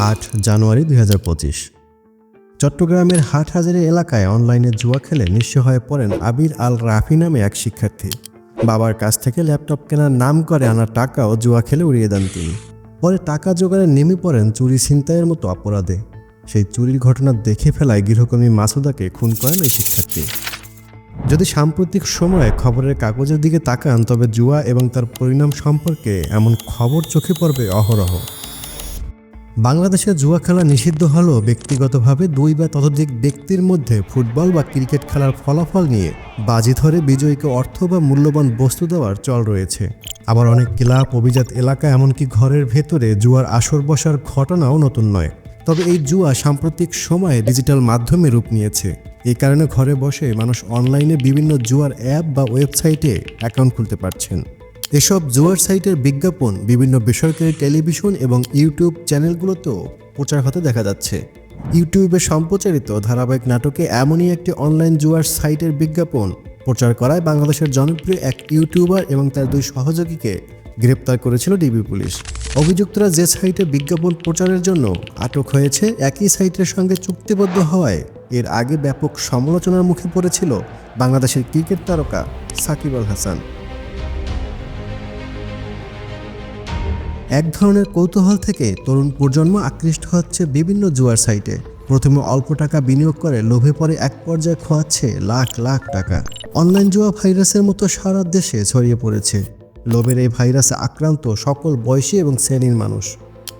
আট জানুয়ারি দুই হাজার পঁচিশ। চট্টগ্রামের হাটহাজারী এলাকায় অনলাইনে জুয়া খেলে নিঃস্ব হয়ে পড়েন আবির আল রাফি নামে এক শিক্ষার্থী। বাবার কাছ থেকে ল্যাপটপ কেনার নাম করে আনা টাকাও জুয়া খেলে উড়িয়ে দেন তিনি। পরে টাকা জোগাড়ে নেমে পড়েন চুরি ছিনতাইয়ের মতো অপরাধে। সেই চুরির ঘটনা দেখে ফেলায় গৃহকর্মী মাসুদাকে খুন করেন ওই শিক্ষার্থী। যদি সাম্প্রতিক সময়ে খবরের কাগজের দিকে তাকান, তবে জুয়া এবং তার পরিণাম সম্পর্কে এমন খবর চোখে পড়বে অহরহ। বাংলাদেশে জুয়া খেলা নিষিদ্ধ হলেও ব্যক্তিগতভাবে দুই বা ততোধিক ব্যক্তির মধ্যে ফুটবল বা ক্রিকেট খেলার ফলাফল নিয়ে বাজি ধরে বিজয়ীকে অর্থ বা মূল্যবান বস্তু দেওয়ার চল রয়েছে। আবার অনেক ক্লাব, অভিজাত এলাকা, এমনকি ঘরের ভেতরে জুয়ার আসর বসার ঘটনাও নতুন নয়। তবে এই জুয়া সাম্প্রতিক সময়ে ডিজিটাল মাধ্যমে রূপ নিয়েছে। এই কারণে ঘরে বসে মানুষ অনলাইনে বিভিন্ন জুয়ার অ্যাপ বা ওয়েবসাইটে অ্যাকাউন্ট খুলতে পারছেন। এসব জুয়ার সাইটের বিজ্ঞাপন বিভিন্ন বেসরকারি টেলিভিশন এবং ইউটিউব চ্যানেলগুলোতেও প্রচার হতে দেখা যাচ্ছে। ইউটিউবে সম্প্রচারিত ধারাবাহিক নাটকে এমনই একটি অনলাইন জুয়ার সাইটের বিজ্ঞাপন প্রচার করায় বাংলাদেশের জনপ্রিয় এক ইউটিউবার এবং তার দুই সহযোগীকে গ্রেপ্তার করেছিল ডিবি পুলিশ। অভিযুক্তরা যে সাইটে বিজ্ঞাপন প্রচারের জন্য আটক হয়েছে, একই সাইটের সঙ্গে চুক্তিবদ্ধ হওয়ায় এর আগে ব্যাপক সমালোচনার মুখে পড়েছিল বাংলাদেশের ক্রিকেট তারকা সাকিব আল হাসান। এক ধরনের কৌতূহল থেকে তরুণ প্রজন্ম আকৃষ্ট হচ্ছে বিভিন্ন জুয়ার সাইটে। প্রথমে অল্প টাকা বিনিয়োগ করে লোভে পরে এক পর্যায়ে খোয়াচ্ছে লাখ লাখ টাকা। অনলাইন জুয়া ভাইরাসের মতো সারা দেশে ছড়িয়ে পড়েছে। লোভের এই ভাইরাসে আক্রান্ত সকল বয়সী এবং শ্রেণির মানুষ।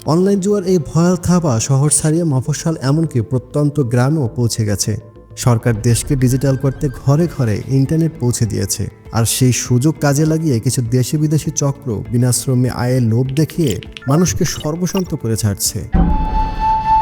অনলাইন জুয়ার এই ভয়াল থাবা শহর ছাড়িয়ে মফস্বল এমনকি প্রত্যন্ত গ্রামেও পৌঁছে গেছে। সরকার দেশকে ডিজিটাল করতে ঘরে ঘরে ইন্টারনেট পৌঁছে দিয়েছে। আর সেই সুযোগ কাজে লাগিয়ে কিছু দেশি বিদেশি চক্র বিনাশ্রমে আয়ের লোভ দেখিয়ে মানুষকে সর্বশান্ত করে ছাড়ছে।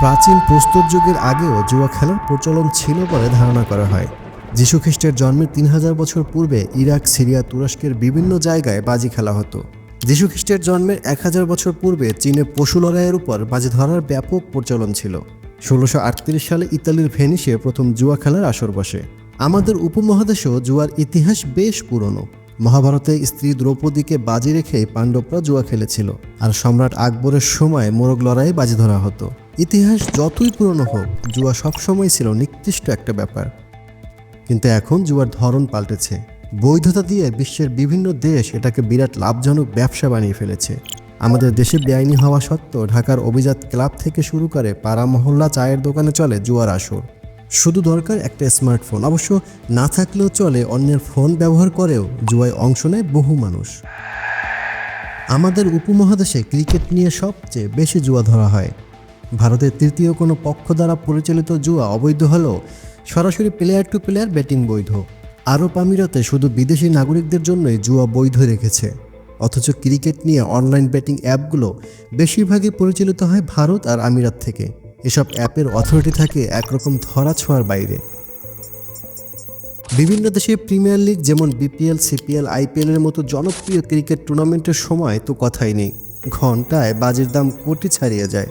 প্রাচীন প্রস্তর যুগের আগেও জুয়া খেলার প্রচলন ছিল বলে ধারণা করা হয়। যীশুখ্রিস্টের জন্মের তিন হাজার বছর পূর্বে ইরাক, সিরিয়া, তুরস্কের বিভিন্ন জায়গায় বাজি খেলা হতো। যীশুখ্রিস্টের জন্মের এক হাজার বছর পূর্বে চীনে পশু লড়াইয়ের উপর বাজি ধরার ব্যাপক প্রচলন ছিল। ষোলোশো সালে ইতালির ভেনিসে প্রথম জুয়া খেলার আসর বসে। আমাদের উপমহাদেশেও জুয়ার ইতিহাস বেশ পুরনো। মহাভারতে স্ত্রী দ্রৌপদীকে বাজি রেখে পাণ্ডবরা জুয়া খেলেছিল, আর সম্রাট আকবরের সময় মোরগ লড়াইয়ে বাজি ধরা হতো। ইতিহাস যতই পুরনো হোক, জুয়া সবসময় ছিল নিকৃষ্ট একটা ব্যাপার। কিন্তু এখন জুয়ার ধরন পাল্টেছে। বৈধতা দিয়ে বিশ্বের বিভিন্ন দেশ এটাকে বিরাট লাভজনক ব্যবসা বানিয়ে ফেলেছে। আমাদের দেশে বেআইনি হওয়া সত্ত্বেও ঢাকার অভিজাত ক্লাব থেকে শুরু করে পাড়া মহল্লা চায়ের দোকানে চলে জুয়ার আসর। শুধু দরকার একটা স্মার্টফোন, অবশ্য না থাকলেও চলে অন্যের ফোন ব্যবহার করেও জুয়ায় অংশ নেয় বহু মানুষ। আমাদের উপমহাদেশে ক্রিকেট নিয়ে সবচেয়ে বেশি জুয়া ধরা হয়। ভারতের তৃতীয় কোনো পক্ষ দ্বারা পরিচালিত জুয়া অবৈধ হলেও সরাসরি প্লেয়ার টু প্লেয়ার ব্যাটিং বৈধ। আরব আমিরাতে শুধু বিদেশি নাগরিকদের জন্যই জুয়া বৈধ রেখেছে। অথচ ক্রিকেট নিয়ে অনলাইন ব্যাটিং অ্যাপগুলো বেশিরভাগই পরিচালিত হয় ভারত আর আমিরাত থেকে। এসব অ্যাপের অথরিটি থাকে একরকম ধরা ছোঁয়ার বাইরে। বিভিন্ন দেশে প্রিমিয়ার লিগ যেমন বিপিএল, সিপিএল, আইপিএল এর মতো জনপ্রিয় ক্রিকেট টুর্নামেন্টের সময় তো কথাই নেই। ঘন্টায় বাজির দাম কোটি ছাড়িয়ে যায়।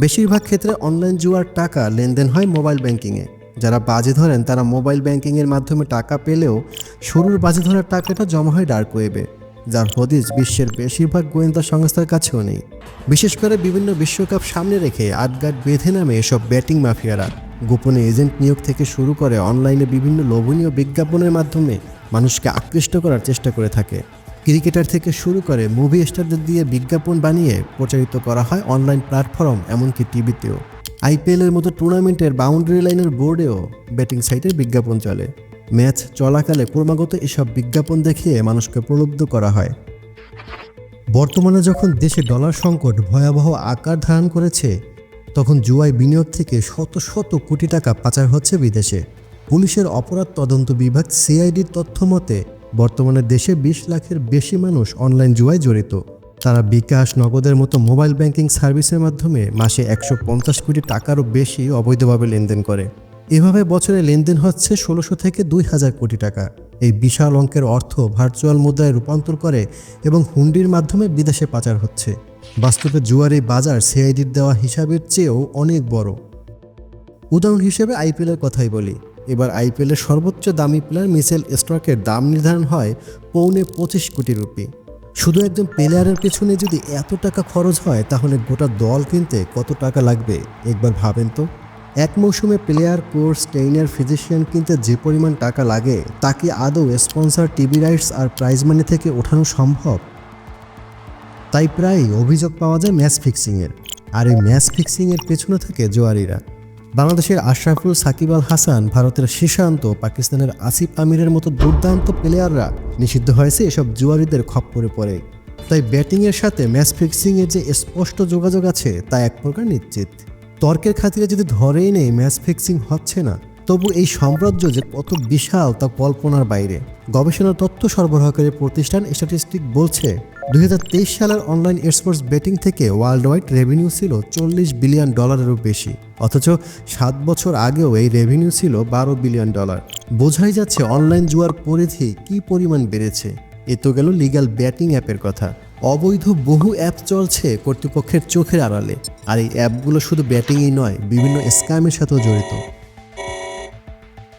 বেশিরভাগ ক্ষেত্রে অনলাইন জুয়ার টাকা লেনদেন হয় মোবাইল ব্যাংকিংয়ে। যারা বাজে ধরেন তারা মোবাইল ব্যাংকিংয়ের মাধ্যমে টাকা পেলেও শুরুর বাজে ধরার টাকাটা জমা হয় ডার্ক ওয়েবে যার হদিস বিশ্বের বেশিরভাগ গোয়েন্দা সংস্থার কাছেও নেই। বিশেষ করে বিভিন্ন বিশ্বকাপ সামনে রেখে আটগাট বেঁধে নামে এসব ব্যাটিং মাফিয়ারা। গোপনে এজেন্ট নিয়োগ থেকে শুরু করে অনলাইনে বিভিন্ন লোভনীয় বিজ্ঞাপনের মাধ্যমে মানুষকে আকৃষ্ট করার চেষ্টা করে থাকে। ক্রিকেটার থেকে শুরু করে মুভি স্টারদের দিয়ে বিজ্ঞাপন বানিয়ে প্রচারিত করা হয় অনলাইন প্ল্যাটফর্ম, এমনকি টিভিতেও। আইপিএলের মতো টুর্নামেন্টের বাউন্ডারি লাইনের বোর্ডেও ব্যাটিং সাইটের বিজ্ঞাপন চলে। ম্যাচ চলাকালে ক্রমাগত এসব বিজ্ঞাপন দেখিয়ে মানুষকে প্রলুব্ধ করা হয়। বর্তমানে যখন দেশে ডলার সংকট ভয়াবহ আকার ধারণ করেছে, তখন জুয়ায় বিনিয়োগ থেকে শত শত কোটি টাকা পাচার হচ্ছে বিদেশে। পুলিশের অপরাধ তদন্ত বিভাগ সিআইডির তথ্য মতে, বর্তমানে দেশে বিশ লাখের বেশি মানুষ অনলাইন জুয়ায় জড়িত। তারা বিকাশ, নগদের মতো মোবাইল ব্যাংকিং সার্ভিসের মাধ্যমে মাসে একশো পঞ্চাশ কোটি টাকারও বেশি অবৈধভাবে লেনদেন করে। এভাবে বছরে লেনদেন হচ্ছে ষোলোশো থেকে দুই হাজার কোটি টাকা। এই বিশাল অঙ্কের অর্থ ভার্চুয়াল মুদ্রায় রূপান্তর করে এবং হুন্ডির মাধ্যমে বিদেশে পাচার হচ্ছে। বাস্তবে জুয়ার বাজার সিআইডির দেওয়া হিসাবের চেয়েও অনেক বড়। উদাহরণ হিসেবে আইপিএলের কথাই বলি। এবার আইপিএলের সর্বোচ্চ দামি প্লেয়ার মিসেল স্ট্রকের দাম নির্ধারণ হয় পৌনে পঁচিশ কোটি রুপি। শুধু একজন প্লেয়ারের পেছনে যদি এত টাকা খরচ হয়, তাহলে গোটা দল কিনতে কত টাকা লাগবে? একবার ভাবেন তো। এক মৌসুমে প্লেয়ার কোর্স ট্রেনার ফিজিশিয়ান কিনতে যে পরিমাণ টাকা লাগে, তা কি আদৌ স্পন্সর টিভি রাইটস আর প্রাইজ মানি থেকে ওঠানো সম্ভব? তাই প্রায়ই অভিযোগ পাওয়া যায় ম্যাচ ফিক্সিংয়ের আর এই ম্যাচ ফিক্সিংয়ের পেছনে থাকে জোয়ারিরা। বাংলাদেশের আশরাফুল, সাকিব আল হাসান ভারতের শীর্ষান্ত, পাকিস্তানের আসিফ আমিরের মতো দুর্দান্ত প্লেয়াররা নিষিদ্ধ হয়েছে এসব জুয়ারিদের খপ্পরে পড়ে। তাই ব্যাটিংয়ের সাথে ম্যাচ ফিক্সিংয়ের যে স্পষ্ট যোগাযোগ আছে, তা এক প্রকার নিশ্চিত। তর্কের খাতিরে যদি ধরেই নেই, ম্যাচ ফিক্সিং হচ্ছে না। তবু এই সাম্রাজ্য যে কত বিশাল তা কল্পনার বাইরে। গবেষণা তথ্য সরবরাহকারী প্রতিষ্ঠান স্ট্যাটিস্টিক বলছে দু হাজার তেইশ সালের অনলাইন স্পোর্টস বেটিং থেকে ওয়ার্ল্ড ওয়াইড রেভিনিউ ছিল চল্লিশ বিলিয়ন ডলারেরও বেশি। অথচ সাত বছর আগেও এই রেভিনিউ ছিল বারো বিলিয়ন ডলার। বোঝাই যাচ্ছে অনলাইন জুয়ার পরিধি কি পরিমাণ বেড়েছে। এ তো গেল লিগ্যাল ব্যাটিং অ্যাপের কথা। অবৈধ বহু অ্যাপ চলছে কর্তৃপক্ষের চোখের আড়ালে। আর এই অ্যাপগুলো শুধু ব্যাটিংই নয়, বিভিন্ন স্ক্যামের সাথেও জড়িত।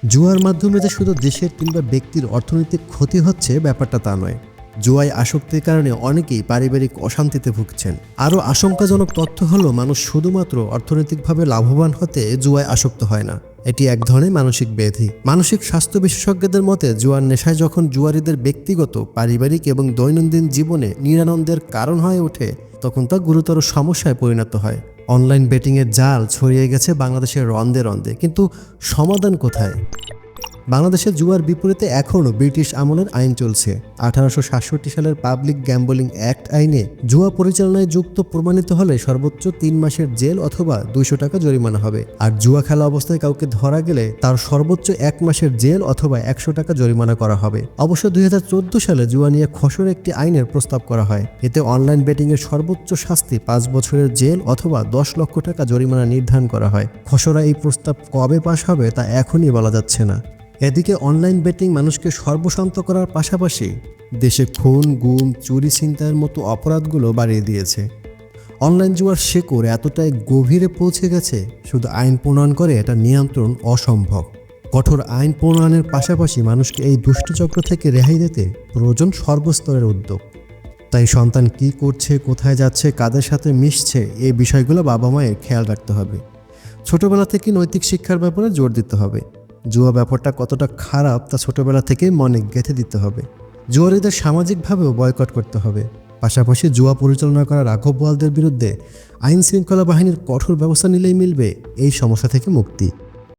জুয়ার মাধ্যমে যে শুধু দেশের কিংবা ব্যক্তির অর্থনৈতিক ক্ষতি হচ্ছে ব্যাপারটা তা নয়। জুয়ায় আসক্তির কারণে অনেকেই পারিবারিক অশান্তিতে ভুগছেন। আরও আশঙ্কাজনক তথ্য হলো, মানুষ শুধুমাত্র অর্থনৈতিকভাবে লাভবান হতে জুয়ায় আসক্ত হয় না। এটি এক ধরনের মানসিক ব্যাধি। মানসিক স্বাস্থ্য বিশেষজ্ঞদের মতে, জুয়ার নেশায় যখন জুয়ারিদের ব্যক্তিগত, পারিবারিক এবং দৈনন্দিন জীবনে নিরানন্দের কারণ হয়ে ওঠে, তখন তা গুরুতর সমস্যায় পরিণত হয়। অনলাইন বেটিংয়ের জাল ছড়িয়ে গেছে বাংলাদেশের রন্দে রন্দে। কিন্তু সমাধান কোথায়? বাংলাদেশের জুয়ার বিপরীতে এখনও ব্রিটিশ আমলের আইন চলছে। আঠারোশো সাতষট্টি সালের পাবলিক গ্যাম্বলিং অ্যাক্ট আইনে জুয়া পরিচালনায় যুক্ত প্রমাণিত হলে সর্বোচ্চ তিন মাসের জেল অথবা দুইশো টাকা জরিমানা হবে। আর জুয়া খেলা অবস্থায় কাউকে ধরা গেলে তার সর্বোচ্চ এক মাসের জেল অথবা একশো টাকা জরিমানা করা হবে। অবশ্য দুই হাজার চোদ্দ সালে জুয়া নিয়ে খসড়া একটি আইনের প্রস্তাব করা হয়। এতে অনলাইন বেটিংয়ের সর্বোচ্চ শাস্তি পাঁচ বছরের জেল অথবা দশ লক্ষ টাকা জরিমানা নির্ধারণ করা হয়। খসড়া এই প্রস্তাব কবে পাশ হবে তা এখনই বলা যাচ্ছে না। এদিকে অনলাইন বেটিং মানুষকে সর্বশান্ত করার পাশাপাশি দেশে খুন, গুম, চুরি, ছিনতাইয়ের মতো অপরাধগুলো বাড়িয়ে দিয়েছে। অনলাইন জুয়ার শেকড় এতটাই গভীরে পৌঁছে গেছে, শুধু আইন প্রণয়ন করে এটা নিয়ন্ত্রণ অসম্ভব। কঠোর আইন প্রণয়নের পাশাপাশি মানুষকে এই দুষ্টচক্র থেকে রেহাই দিতে প্রয়োজন সর্বস্তরের উদ্যোগ। তাই সন্তান কি করছে, কোথায় যাচ্ছে, কাদের সাথে মিশছে এই বিষয়গুলো বাবা মায়ের খেয়াল রাখতে হবে। ছোটবেলা থেকে নৈতিক শিক্ষার ব্যাপারে জোর দিতে হবে। জুয়া ব্যাপারটা কতটা খারাপ তা ছোটবেলা থেকেই মনে গেঁথে দিতে হবে। জুয়ারিদের সামাজিকভাবেও বয়কট করতে হবে। পাশাপাশি জুয়া পরিচালনা করা রাঘব বোয়ালদের বিরুদ্ধে আইন শৃঙ্খলা বাহিনীর কঠোর ব্যবস্থা নিলেই মিলবে, এই সমস্যা থেকে মুক্তি।